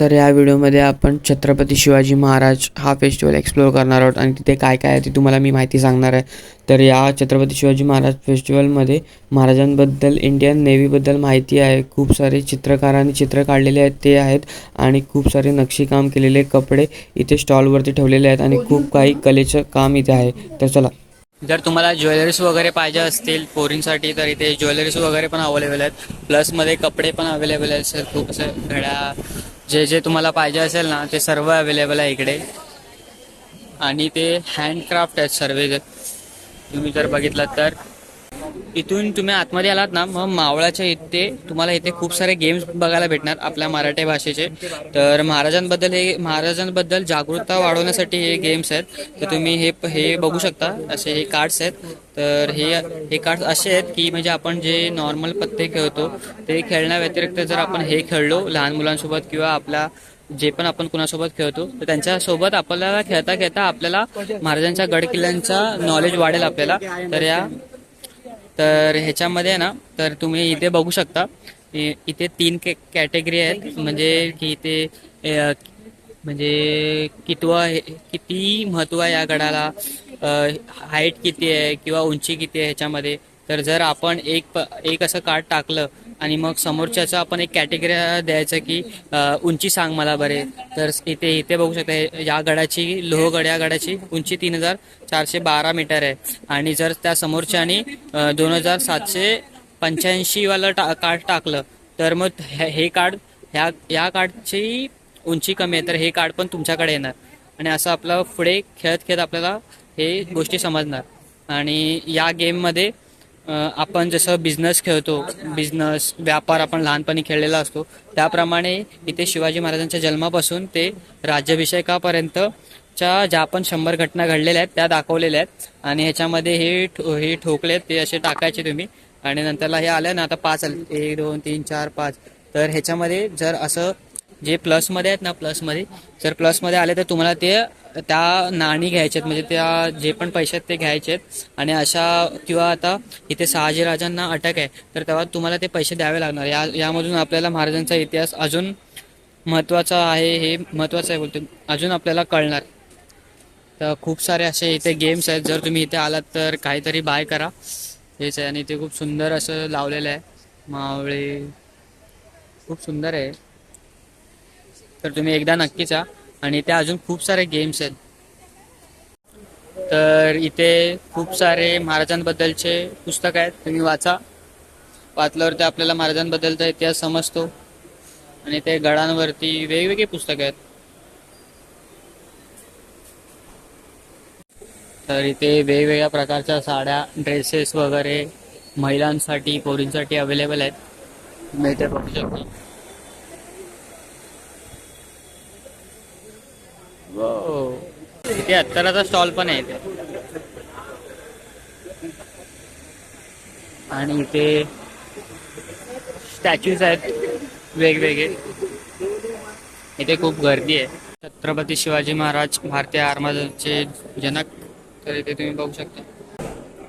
तर या व्हिडिओमध्ये आपण छत्रपती शिवाजी महाराज हा फेस्टिवल एक्सप्लोअर करणार आहोत आणि तिथे काय काय आहे ते तुम्हाला मी माहिती सांगणार आहे. तर या छत्रपती शिवाजी महाराज फेस्टिवलमध्ये महाराजांबद्दल इंडियन नेव्हीबद्दल माहिती आहे. खूप सारे चित्रकारांनी चित्र काढलेले आहेत ते आहेत. आणि खूप सारे नक्षीकाम केलेले कपडे इथे स्टॉलवरती ठेवलेले आहेत. आणि खूप काही कलेचं काम इथे आहे. तर चला. जर तुम्हाला ज्वेलरीज वगैरे पाहिजे असतील पोरींसाठी तर इथे ज्वेलरीज वगैरे पण अवेलेबल आहेत. प्लसमध्ये कपडे पण अवेलेबल आहेत सर. खूप असे घड्या जे जे तुम्हाला पाहिजे असेल ना ते सर्व अवेलेबल आहे इकडे. आणि ते हँडक्राफ्ट आहेत सर्व तुम्ही जर बघितलात तर. इथून तुम्ही आतमध्ये आलात ना मग मावळाच्या इथे तुम्हाला इथे खूप सारे गेम्स बघायला भेटणार आपल्या मराठी भाषेचे. तर महाराजांबद्दल हे महाराजांबद्दल जागरूकता वाढवण्यासाठी हे गेम्स आहेत. तर तुम्ही हे हे बघू शकता. असे हे कार्ड्स आहेत. तर हे हे कार्ड्स असे आहेत की म्हणजे आपण जे नॉर्मल पत्ते खेळतो ते खेळण्या व्यतिरिक्त जर आपण हे खेळलो लहान मुलांसोबत किंवा आपल्या जे पण आपण कुणासोबत खेळतो तर त्यांच्यासोबत आपल्याला खेळता खेळता आपल्याला महाराजांच्या गड किल्ल्यांचा नॉलेज वाढेल आपल्याला. तर या तर ह्याच्यामध्ये आहे ना तर तुम्ही इथे बघू शकता इथे तीन कॅ कॅटेगरी आहेत. म्हणजे की इथे म्हणजे कितवा हे- किती महत्त्व आहे या गडाला? हाईट किती आहे किंवा उंची किती आहे ह्याच्यामध्ये? तर जर आपण एक प एक असं कार्ड टाकलं आणि मग समोरच्याचं आपण एक कॅटेगरी द्यायचं की उंची सांग मला बरे. तर इथे इथे बघू शकता या गडाची लोहगड या गडाची उंची तीन हजार चारशे बारा मीटर आहे. आणि जर त्या समोरच्यानी दोन हजार सातशे पंच्याऐंशीवालं टा कार्ड टाकलं तर मग हे हे कार्ड ह्या या कार्डची उंची कमी आहे तर हे कार्ड पण तुमच्याकडे येणार. आणि असं आपलं पुढे खेळत खेळत आपल्याला हे गोष्टी समजणार. आणि या गेममध्ये आपण जसं बिझनेस खेळतो बिझनेस व्यापार आपण लहानपणी खेळलेला असतो त्याप्रमाणे इथे शिवाजी महाराजांच्या जन्मापासून ते राज्याभिषेकापर्यंतच्या ज्या पण शंभर घटना घडलेल्या आहेत त्या दाखवलेल्या आहेत. आणि ह्याच्यामध्ये हे ठो- हे ठोकले ते असे टाकायचे तुम्ही. आणि नंतरला हे आलं ना आता पाच आले. एक दोन तीन चार पाच. तर ह्याच्यामध्ये जर असं जे प्लसमध्ये आहेत ना प्लसमध्ये जर प्लसमध्ये आले तर तुम्हाला ते त्या नाणी घ्यायचेत म्हणजे त्या जे पण पैसे आहेत ते घ्यायचे आहेत आणि अशा किंवा आता इथे शहाजीराजांना अटक आहे तर तेव्हा तुम्हाला ते पैसे द्यावे लागणार. या यामधून आपल्याला महाराजांचा इतिहास अजून महत्त्वाचा आहे हे महत्त्वाचं आहे बोलतो अजून आपल्याला कळणार. तर खूप सारे असे इथे गेम्स आहेत. जर तुम्ही इथे आलात तर काहीतरी बाय करा. हेच आहे. आणि ते खूप सुंदर असं लावलेलं आहे. मावळे. खूप सुंदर आहे. तर तुम्ही एकदा नक्कीच या. आणि त्या अजून खूप सारे गेम्स आहेत. तर इथे खूप सारे महाराजांबद्दलचे पुस्तक आहेत तुम्ही वाचा. वाचल्यावरती आपल्याला महाराजांबद्दलचा इतिहास समजतो. आणि ते गडांवरती वेगवेगळी पुस्तकं आहेत. तर इथे वेगवेगळ्या प्रकारच्या साड्या ड्रेसेस वगैरे महिलांसाठी पोरींसाठी अवेलेबल आहेत. तुम्ही इथे बघू शकता. इथे अत्तराचा स्टॉल पण आहे इथे. आणि इथे स्टॅच्यूज आहेत वेगवेगळे. इथे खूप गर्दी आहे. छत्रपती शिवाजी महाराज भारतीय आर्माचे जनक. तर इथे तुम्ही बघू शकता.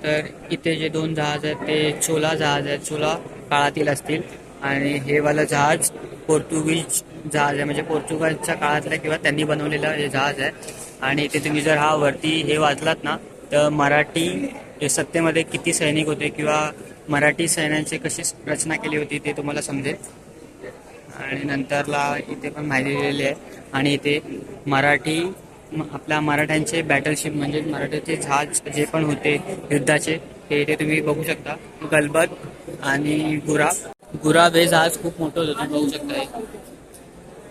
तर इथे जे दोन जहाज आहेत ते चोला जहाज आहेत. चोला काळातील असतील. आणि हे वाला जहाज पोर्तुगीज जहाज आहे. म्हणजे पोर्तुगालच्या काळातलं किंवा त्यांनी बनवलेलं हे जहाज आहे. आणि इथे तुम्ही जर हा वरती हे वाचलात ना तर मराठी सत्तेमध्ये किती सैनिक होते किंवा मराठी सैन्यांची कशी रचना केली होती ते तुम्हाला समजेल. आणि नंतरला इथे पण माहिती दिलेली आहे. आणि इथे मराठी आपल्या मराठ्यांचे बॅटलशिप म्हणजे मराठ्याचे जहाज जे पण होते युद्धाचे ते इथे तुम्ही बघू शकता. गलबत आणि गुरा. गुरा हे जहाज खूप मोठं होतं तुम्ही बघू शकता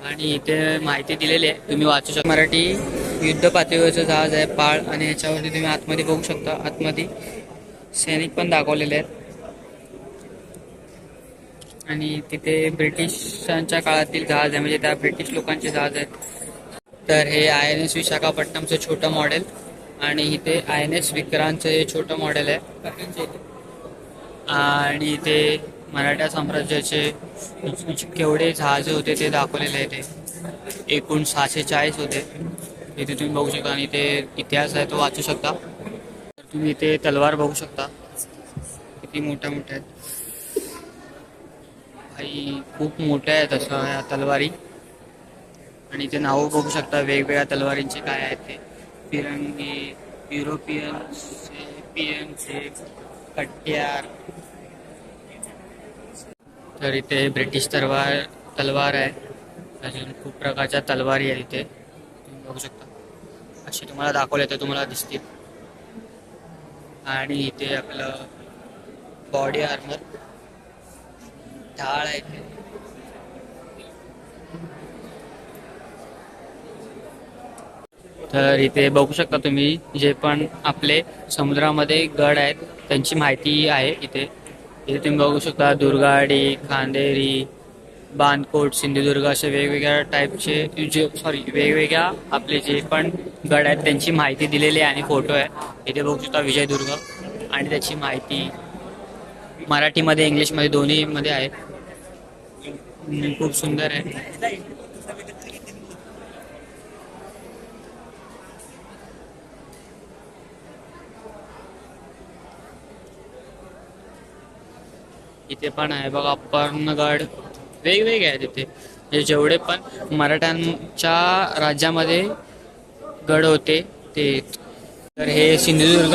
आणि इथे माहिती दिलेली आहे. तुम्ही वाचू शकता. मराठी युद्ध पातळीवरचं जहाज आहे पाळ आणि याच्यावरती तुम्ही आतमध्ये बघू शकता. आतमध्ये सैनिक पण दाखवलेले आहेत. आणि तिथे ब्रिटिशांच्या काळातील जहाज आहे म्हणजे त्या ब्रिटिश लोकांचे जहाज आहेत. तर हे आय एन एस विशाखापट्टणमचं छोटं मॉडेल आणि इथे आय एन एस विक्रांतचं हे छोटं मॉडेल आहे. आणि इथे मराठा साम्राज्याचे केवढे जहाजे होते ते दाखवलेले आहे ते. एकूण सहाशे चाळीस होते. इथे तुम्ही बघू शकता आणि ते इतिहास आहे तो वाचू शकता. तर तुम्ही इथे तलवार बघू शकता. किती मोठ्या मोठ्या आहेत. भाई खूप मोठ्या आहेत अशा या तलवारी. आणि ते नावं बघू शकता वेगवेगळ्या तलवारींचे काय आहेत ते. फिरंगी युरोपियन सेपियनचे कट्यार तर इथे ब्रिटिश तलवार तलवार आहे. अजून खूप प्रकारच्या तलवारी आहे इथे. तुम्ही बघू शकता. अशी तुम्हाला दाखवले तर तुम्हाला दिसतील. आणि इथे आपलं बॉडी आर्मर ढाळ आहे इथे. तर इथे बघू शकता तुम्ही जे पण आपले समुद्रामध्ये गड आहेत त्यांची माहिती आहे इथे. इथे तुम्ही बघू शकता दुर्गाडी खांदेरी बांधकोट सिंधुदुर्ग असे वेगवेगळ्या टाईपचे जे सॉरी वेगवेगळ्या आपले जे पण गड आहेत त्यांची माहिती दिलेली आहे आणि फोटो आहे. इथे बघू शकता विजयदुर्ग आणि त्याची माहिती मराठीमध्ये इंग्लिशमध्ये दोन्हीमध्ये आहे. खूप सुंदर आहे. इथे पण आहे. बघा पर्णगड वेगवेगळे आहेत इथे. म्हणजे जेवढे पण मराठ्यांच्या राज्यामध्ये गड होते ते तर हे सिंधुदुर्ग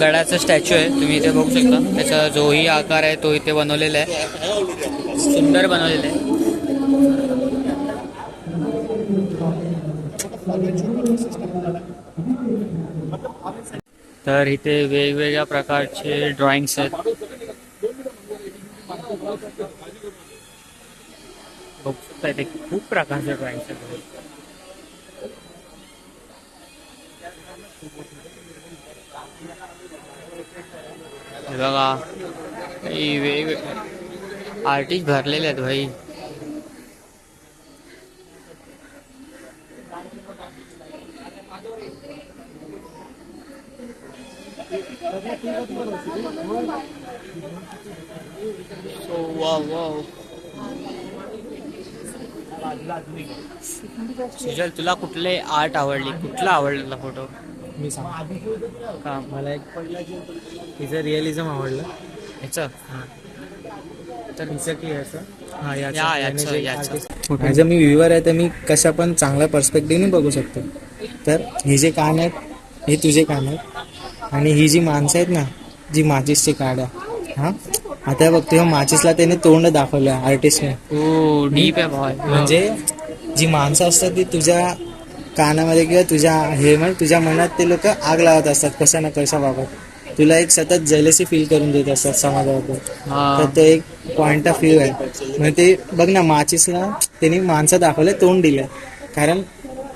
गडाचा स्टॅच्यू आहे. तुम्ही इथे बघू शकता. त्याचा जोही आकार आहे तो इथे बनवलेला आहे. सुंदर बनवलेला आहे. तर इथे वेगवेगळ्या प्रकारचे ड्रॉइंग्स आहेत. बघू शकता इथे खूप प्रकारचे ड्रॉइंग्स आहेत बघा आर्टिस्ट भरलेले आहेत भाई So wow. सुजल तुला कुठले आर्ट आवडली? कुठला आवडलेला फोटो मी सांग. का? मला एक तिचं रिअलिझम आवडलं. ह्याचं तर याचं. हा याचं. या, याने याचं, जे याचं. artist- ॲज अ मी व्ह्युअर आहे तर मी कशा पण चांगल्या पर्स्पेक्टिव्हने बघू शकतो. तर हे जे कान आहेत हे तुझे कान आहेत. आणि ही जी माणसं आहेत ना जी माचीसची काड्या. हा? आता बघतो ह्या माचीसला त्याने तोंड दाखवलं आर्टिस्टने हो डीप आहे भाई. म्हणजे जी माणसं असतात ती तुझ्या कानामध्ये किंवा तुझ्या हे म्हणजे तुझ्या मनात ते लोक आग लावत असतात कशा ना कशा बाबत. तुला एक सतत जेलसी फील करून देत असतात समाजाबद्दल हा. तर तो एक पॉइंट ऑफ व्ह्यू आहे. म्हणजे ते बघ ना माचीसला त्यांनी माणसं दाखवले तोंड दिलं. कारण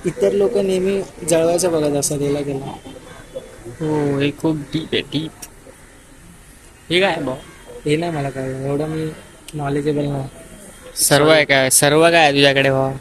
इतर लोक नेहमी जळवायचं बघत असतात याला त्याला हो हे खूप डीप आहे डीप हे काय भाऊ? हे नाही मला कळलं. एवढं मी नॉलेजेबल नाही. सर्व आहे काय सर्व काय आहे तुझ्याकडे भाऊ